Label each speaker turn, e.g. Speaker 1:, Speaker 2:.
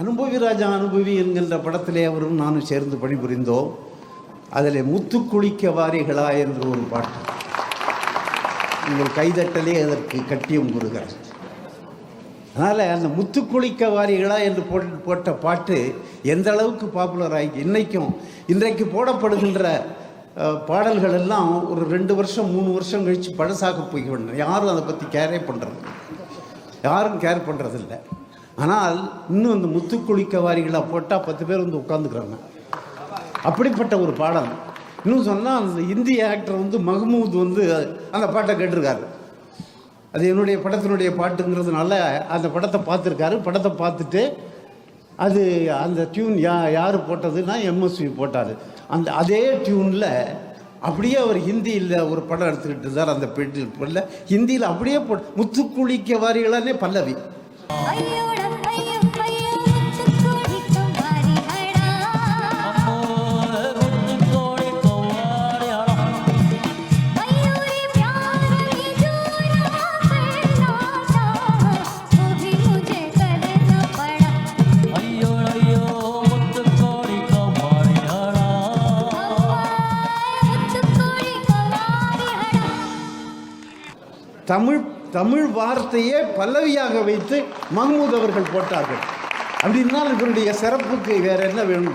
Speaker 1: அனுபவி ராஜா அனுபவி என்கின்ற படத்திலே அவரும் நானும் சேர்ந்து பணிபுரிந்தோம். அதில் முத்துக்குளிக்க வாரிகளா என்று ஒரு பாட்டு. உங்கள் கைதட்டலே அதற்கு கட்டியம் கூறுகிறார். அதனால் அந்த முத்துக்குளிக்க வாரிகளா என்று போட்டு போட்ட பாட்டு எந்த அளவுக்கு பாப்புலர் ஆகி இன்றைக்கும் இன்றைக்கு போடப்படுகின்ற பாடல்கள் எல்லாம் ஒரு ரெண்டு வருஷம் மூணு வருஷம் கழித்து பழசாக போய்விடும். யாரும் அதை பற்றி கேரே பண்ணுறது யாரும் கேர் பண்ணுறதில்ல ஆனால் இன்னும் அந்த முத்துக்குளிக்க வாரிகளாக போட்டால் பத்து பேர் வந்து உட்காந்துக்கிறாங்க அப்படிப்பட்ட ஒரு பாடம் இன்னும் சொன்னால் அந்த இந்திய ஆக்டர் வந்து மஹமூத் வந்து அந்த பாட்டை கேட்டிருக்காரு. அது என்னுடைய படத்தினுடைய பாட்டுங்கிறதுனால அந்த படத்தை பார்த்துருக்காரு. படத்தை பார்த்துட்டு அது அந்த டியூன் யா யார் போட்டதுன்னா எம்எஸ்வி போட்டார். அந்த அதே டியூனில் அப்படியே அவர் ஹிந்தியில் ஒரு படம் எடுத்துக்கிட்டு இருந்தார் அந்த பெட்டில் ஹிந்தியில் அப்படியே போ முத்துக்குளிக்க வாரிகளானே பல்லவி. தமிழ் தமிழ் வார்த்தையே பல்லவியாக வைத்து மஹமூத் அவர்கள் போட்டார்கள். அப்படின்னா இவருடைய சிறப்புக்கு வேற என்ன வேணும்